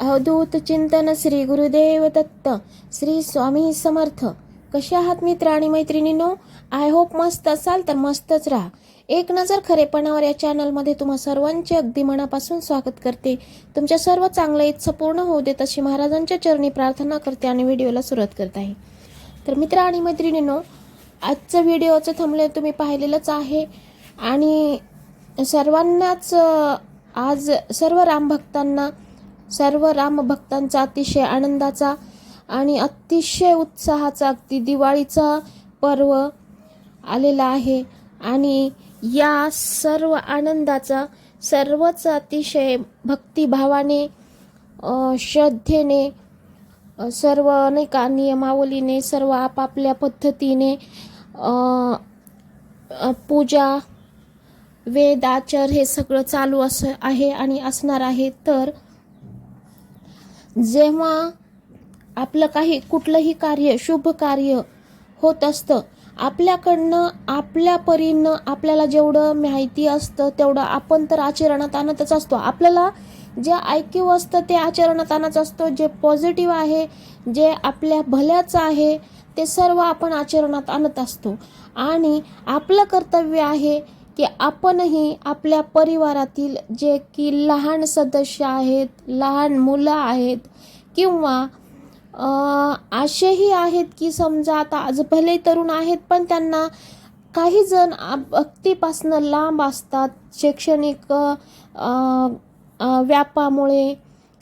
अवधूत चिंतन श्री गुरुदेव दत्त श्री स्वामी समर्थ. कसे आहात मित्र आणि मैत्रिणींनो? आय होप मस्त असाल तर मस्तच राहा. एक नजर खरेपणावर या चॅनलमध्ये तुम्हा सर्वांचे अगदी मनापासून स्वागत करते. तुमच्या सर्व चांगल्या इच्छा पूर्ण होऊ देत अशी महाराजांच्या चरणी प्रार्थना करते आणि व्हिडिओला सुरुवात करत आहे. तर मित्र आणि मैत्रिणींनो आजचं व्हिडिओचं थांबले तुम्ही पाहिलेलंच आहे आणि सर्वांनाच आज सर्व रामभक्तांना सर्व रामभक्तांचा अतिशय आनंदाचा आणि अतिशय उत्साहाचा अगदी दिवाळीचा पर्व आलेला आहे. आणि या सर्व आनंदाचा सर्वच अतिशय भक्तिभावाने श्रद्धेने सर्व नाही का नियमावलीने सर्व आपापल्या पद्धतीने पूजा वेद हे सगळं चालू असं आहे आणि असणार आहे. तर जेव्हा आपलं काही कुठलंही कार्य शुभ कार्य होत असतं आपल्याकडनं आपल्या परीनं आपल्याला जेवढं माहिती असतं तेवढं आपण तर आचरणात आणतच असतो. आपल्याला जे ऐकीव असतं ते आचरणात आणत असतो. जे पॉझिटिव्ह आहे जे आपल्या भल्याचं आहे ते सर्व आपण आचरणात आणत असतो. आणि आपलं कर्तव्य आहे की आपणही आपल्या परिवारातील जे की लहान सदस्य आहेत लहान मुलं आहेत किंवा असेही आहेत की समजा आता आज भले तरुण आहेत पण त्यांना काही जण भक्तीपासनं लांब असतात. शैक्षणिक व्यापामुळे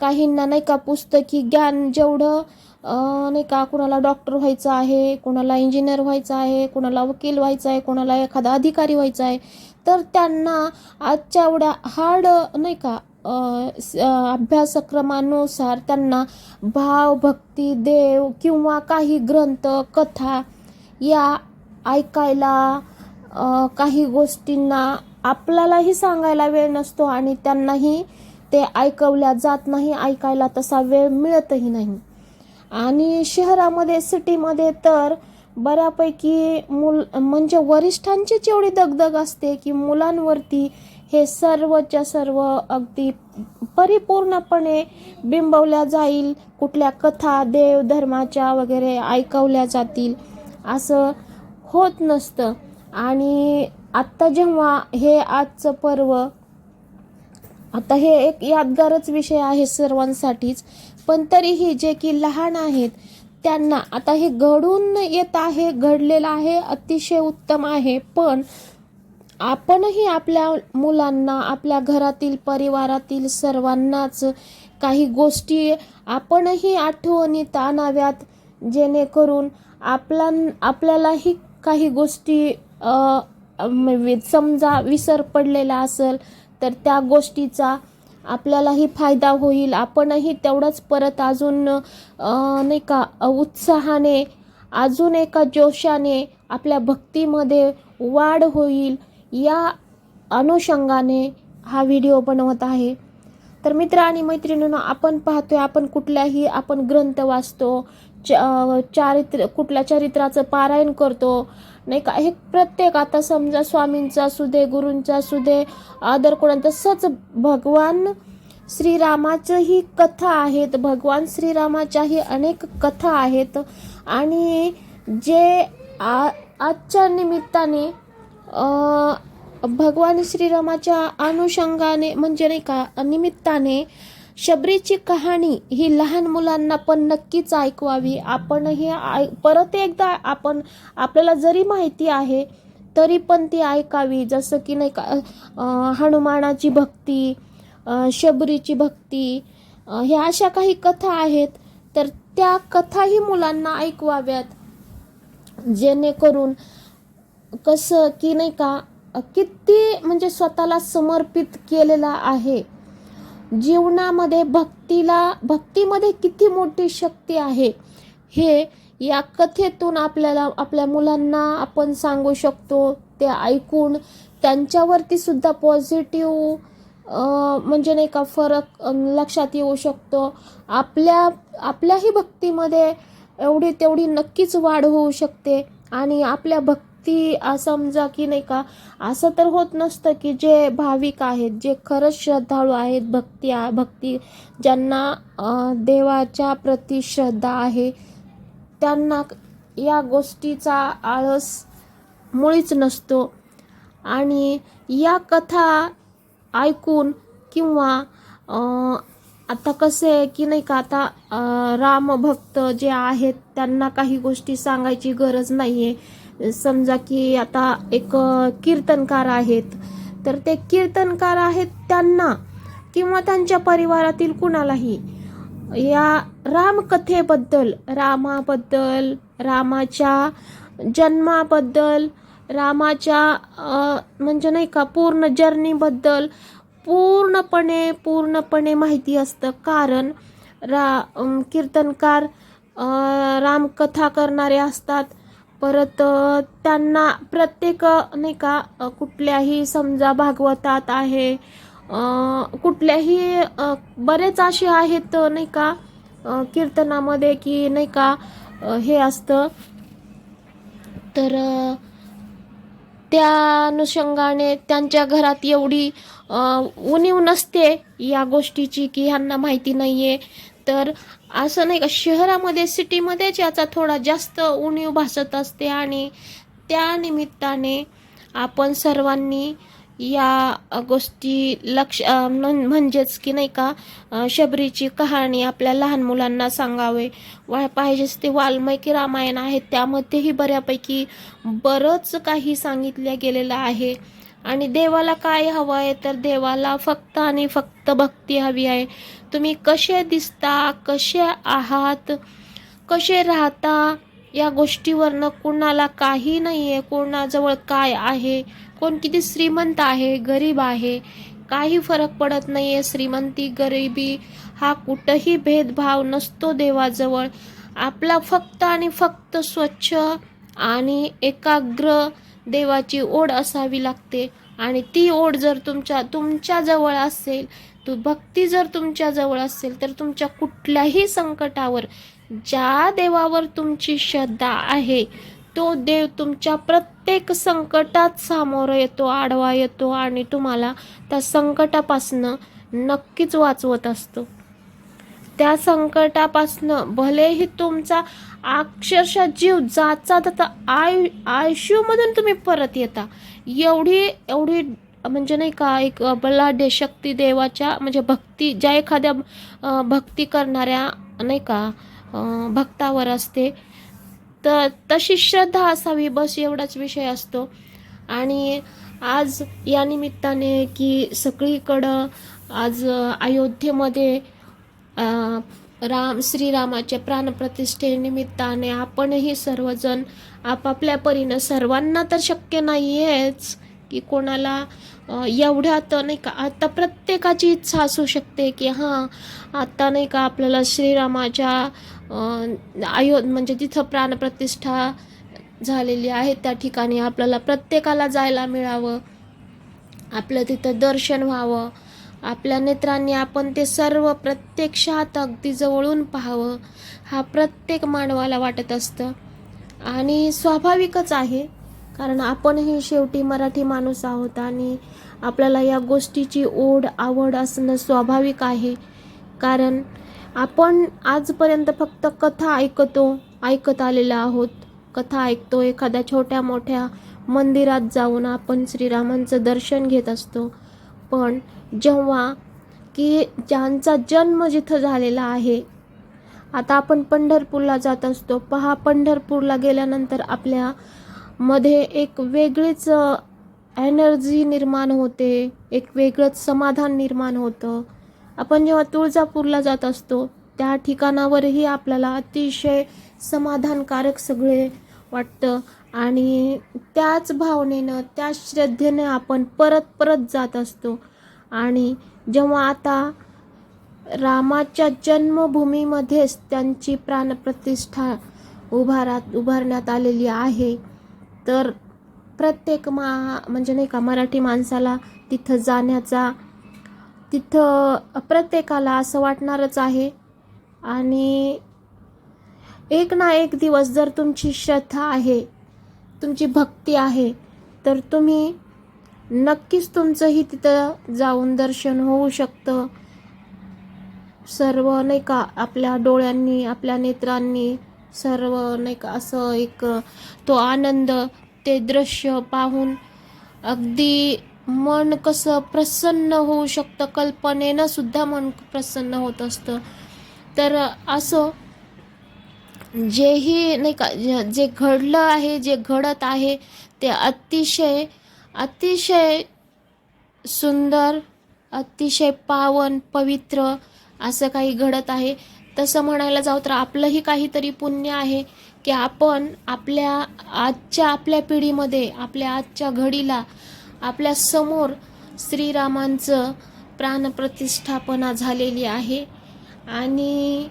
काहींना नाही का पुस्तकी ज्ञान जेवढं नाही का कुणाला डॉक्टर व्हायचं आहे कुणाला इंजिनियर व्हायचं आहे कुणाला वकील व्हायचं आहे कुणाला एखादा अधिकारी व्हायचा आहे तर त्यांना आजच्या एवढ्या हार्ड नाही का स- अभ्यासक्रमानुसार त्यांना भाव भक्ती देव किंवा काही ग्रंथ कथा या ऐकायला काही गोष्टींना आपल्यालाही सांगायला वेळ नसतो आणि त्यांनाही ते ऐकवल्या जात नाही ऐकायला तसा वेळ मिळतही नाही. आणि शहरामध्ये सिटीमध्ये तर बऱ्यापैकी मुल म्हणजे वरिष्ठांचीच एवढी दगदग असते की मुलांवरती हे सर्वच्या सर्व अगदी परिपूर्णपणे बिंबवल्या जाईल. कुठल्या कथा देव धर्माच्या वगैरे ऐकवल्या जातील असं होत नसतं. आणि आत्ता जेव्हा हे आजचं पर्व आता हे एक यादगारच विषय आहे सर्वांसाठीच. पण तरीही जे की लहान आहेत त्यांना आता हे घडून येत आहे घडलेलं आहे अतिशय उत्तम आहे. पण आपणही आपल्या मुलांना आपल्या घरातील परिवारातील सर्वांनाच काही गोष्टी आपणही आठवणीत आणाव्यात जेणेकरून आपला आपल्यालाही काही गोष्टी म्हणजे समजा विसर पडलेला असेल तर त्या गोष्टीचा आपल्यालाही फायदा होईल. आपणही तेवढंच परत अजून नाही का उत्साहाने अजून एका जोशाने आपल्या भक्तीमध्ये वाढ होईल या अनुषंगाने हा व्हिडिओ बनवत आहे. तर मित्र आणि मैत्रिणींनो आपण पाहतोय आपण कुठल्याही आपण ग्रंथ वाचतो च चारित्र कुठल्या चरित्राचं पारायण करतो नाही का? हे प्रत्येक आता समजा स्वामींचा असू दे गुरूंचा असू दे आदर कोणा तसंच भगवान श्रीरामाचंही कथा आहेत. भगवान श्रीरामाच्याही अनेक कथा आहेत. आणि जे आ आजच्या निमित्ताने भगवान श्रीरामाच्या अनुषंगाने म्हणजे नाही का निमित्ताने शबरीची कहाणी ही लहान मुलांना पण नक्कीच ऐकवावी. आपणही ऐ परत एकदा आपण आपल्याला जरी माहिती आहे तरी पण ती ऐकावी. जसं की नाही का हनुमानाची भक्ती शबरीची भक्ती ह्या अशा काही कथा आहेत तर त्या कथाही मुलांना ऐकवाव्यात. जेणेकरून कसं की नाही का किती म्हणजे स्वतःला समर्पित केलेला आहे. जीवनामध्ये भक्तीला भक्तीमध्ये किती मोठी शक्ती आहे हे या कथेतून आपल्याला आपल्या मुलांना आपण सांगू शकतो ते ऐकून त्यांच्यावरती सुद्धा पॉझिटिव्ह म्हणजे नाही का फरक लक्षात येऊ शकतो. आपल्या आपल्याही भक्तीमध्ये एवढी तेवढी नक्कीच वाढ होऊ शकते आणि आपल्या भक्ती ती समजा की नाही का असं तर होत नसतं की जे भाविक आहेत जे खरंच श्रद्धाळू आहेत भक्ती आ- भक्ती ज्यांना देवाच्या प्रती श्रद्धा आहे त्यांना या गोष्टीचा आळस मुळीच नसतो. आणि या कथा ऐकून किंवा आता कसं आहे की नाही का आता रामभक्त जे आहेत त्यांना काही गोष्टी सांगायची गरज नाही आहे समजा की आता एक कीर्तनकार आहेत तर ते कीर्तनकार आहेत त्यांना किंवा त्यांच्या परिवारातील कुणालाही या रामकथेबद्दल रामाबद्दल रामाच्या जन्माबद्दल रामाच्या म्हणजे नाही का पूर्ण जर्नीबद्दल पूर्णपणे पूर्णपणे माहिती असतं. कारण रा कीर्तनकार रामकथा करणारे असतात. परत त्यांना प्रत्येक नाही का कुठल्याही समजा भागवतात आहे कुठल्याही बरेच असे आहेत नाही का कीर्तनामध्ये की नाही का हे असतं. तर त्या अनुषंगाने त्यांच्या घरात एवढी उणीव नसते या गोष्टीची की ह्यांना माहिती नाही आहे तर असं नाही का शहरामध्ये सिटीमध्येच याचा थोडा जास्त उणीव भासत असते आणि त्या निमित्ताने आपण सर्वांनी या गोष्टी लक्ष म्हणजेच की नाही का शबरीची कहाणी आपल्या लहान मुलांना सांगावे. वा पाहिजेच ते वाल्मिकी रामायण आहे त्यामध्येही बऱ्यापैकी बरंच काही सांगितलं गेलेलं आहे. आणि देवाला काय हवं आहे तर देवाला फक्त आणि फक्त भक्ती हवी आहे. तुम्ही कसे दिसता कसे आहात कसे राहता या गोष्टीवरनं कुणाला काही नाही आहे कोणाजवळ काय आहे कोण किती श्रीमंत आहे गरीब आहे काही फरक पडत नाही आहे श्रीमंती गरिबी हा कुठंही भेदभाव नसतो देवाजवळ. आपला फक्त आणि फक्त स्वच्छ आणि एकाग्र देवाची ओढ असावी लागते. आणि ती ओढ जर तुमच्या तुमच्याजवळ असेल तू भक्ती जर तुमच्याजवळ असेल तर तुमच्या कुठल्याही संकटावर ज्या देवावर तुमची श्रद्धा आहे तो देव तुमच्या प्रत्येक संकटात सामोरं येतो आडवा येतो आणि तुम्हाला त्या संकटापासनं नक्कीच वाचवत असतो. त्या संकटापासनं भलेही तुमचा अक्षरशः जीव जाचा तर आय आयशूमधून तुम्ही परत येता. एवढी एवढी म्हणजे नाही का एक बलाढ्य शक्ती देवाच्या म्हणजे भक्ती ज्या एखाद्या भक्ती करणाऱ्या नाही का भक्तावर असते तर तशी श्रद्धा असावी बस एवढाच विषय असतो. आणि आज या निमित्ताने की सगळीकडं आज अयोध्येमध्ये राम श्रीरामाच्या प्राणप्रतिष्ठेनिमित्ताने आपणही सर्वजण आपापल्या परीनं सर्वांना तर शक्य नाही आहेच की कोणाला एवढ्या एवढ्यात नाही का आता प्रत्येकाची इच्छा असू शकते की हां आता नाही का आपल्याला श्रीरामाच्या अ, अयो म्हणजे तिथं प्राणप्रतिष्ठा झालेली आहे त्या ठिकाणी आपल्याला प्रत्येकाला जायला मिळावं. आपलं तिथं दर्शन व्हावं. आपल्या नेत्रांनी आपण ते सर्व प्रत्यक्षात अगदी जवळून पाहावं हा प्रत्येक मानवाला वाटत असतं. आणि स्वाभाविकच आहे कारण आपणही शेवटी मराठी माणूस आहोत आणि आपल्याला या गोष्टीची ओढ आवड असणं स्वाभाविक आहे. कारण आपण आजपर्यंत फक्त कथा ऐकतो ऐकत आलेलो आहोत. कथा ऐकतो एखाद्या छोट्या मोठ्या मंदिरात जाऊन आपण श्रीरामांचं दर्शन घेत असतो. पण जेव्हा की ज्यांचा जन्म जिथं झालेला आहे आता आपण पंढरपूरला जात असतो. पहा पंढरपूरला गेल्यानंतर आपल्या मध्ये एक वेगळीच एनर्जी निर्माण होते. एक वेगळंच समाधान निर्माण होतं. आपण जेव्हा तुळजापूरला जात असतो त्या ठिकाणावरही आपल्याला अतिशय समाधानकारक सगळे वाटतं. आणि त्याच भावनेनं त्याच श्रद्धेनं आपण परत परत जात असतो. आणि जेव्हा आता रामाच्या जन्मभूमीमध्येच त्यांची प्राणप्रतिष्ठा उभारात उभारण्यात आलेली आहे तर प्रत्येक मा म्हणजे नाही का मराठी माणसाला तिथं जाण्याचा तिथं प्रत्येकाला असं वाटणारच आहे. आणि एक ना एक दिवस जर तुमची श्रद्धा आहे तुमची भक्ती आहे तर तुम्ही नक्कीच तुमचंही तिथं जाऊन दर्शन होऊ शकतं. सर्व नाही का आपल्या डोळ्यांनी आपल्या नेत्रांनी सर्व नाही का असं एक तो आनंद ते दृश्य पाहून अगदी मन कसं प्रसन्न होऊ शकतं. कल्पनेनं सुद्धा मन प्रसन्न होत असतं. तर असं जेही नाही का जे- जे घडलं आहे जे घडत आहे ते अतिशय अतिशय सुंदर अतिशय पावन पवित्र असं काही घडत आहे. तसं म्हणायला जाऊ तर आपलंही काहीतरी पुण्य आहे की आपण आपल्या आजच्या आपल्या पिढीमध्ये आपल्या आजच्या घडीला आपल्यासमोर श्रीरामांचं प्राणप्रतिष्ठापना झालेली आहे. आणि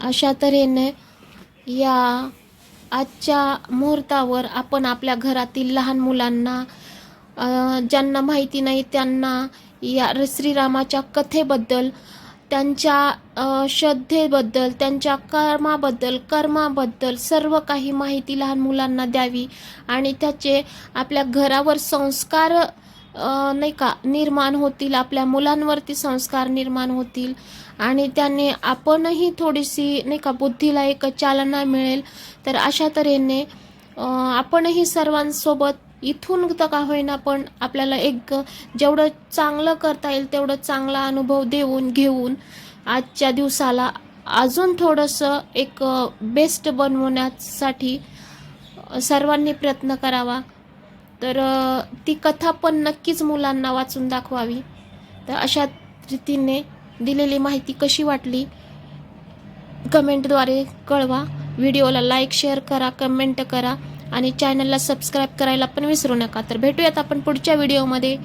अशा तऱ्हेने या आजच्या मुहूर्तावर आपण आपल्या घरातील लहान मुलांना ज्यांना माहिती नाही त्यांना या श्रीरामाच्या कथेबद्दल त्यांच्या श्रद्धेबद्दल त्यांच्या कर्माबद्दल कर्माबद्दल सर्व काही माहिती लहान मुलांना द्यावी आणि त्याचे आपल्या घरावर संस्कार नाही का निर्माण होतील आपल्या मुलांवरती संस्कार निर्माण होतील आणि त्याने आपणही थोडीशी नाही का बुद्धीला एक चालना मिळेल. तर अशा तऱ्हेने आपणही सर्वांसोबत इथून तर का होईना पण आपल्याला एक जेवढं चांगलं करता येईल तेवढं चांगला अनुभव देऊन घेऊन आजच्या दिवसाला अजून थोडंसं एक बेस्ट बनवण्यासाठी सर्वांनी प्रयत्न करावा. तर ती कथा पण नक्कीच मुलांना वाचून दाखवावी. तर अशा रीतीने दिलेली माहिती कशी वाटली कमेंटद्वारे कळवा. व्हिडिओला लाईक शेअर करा कमेंट करा आणि चॅनलला सबस्क्राईब करायला पण विसरू नका. तर भेटूयात आपण पुढच्या व्हिडिओमध्ये.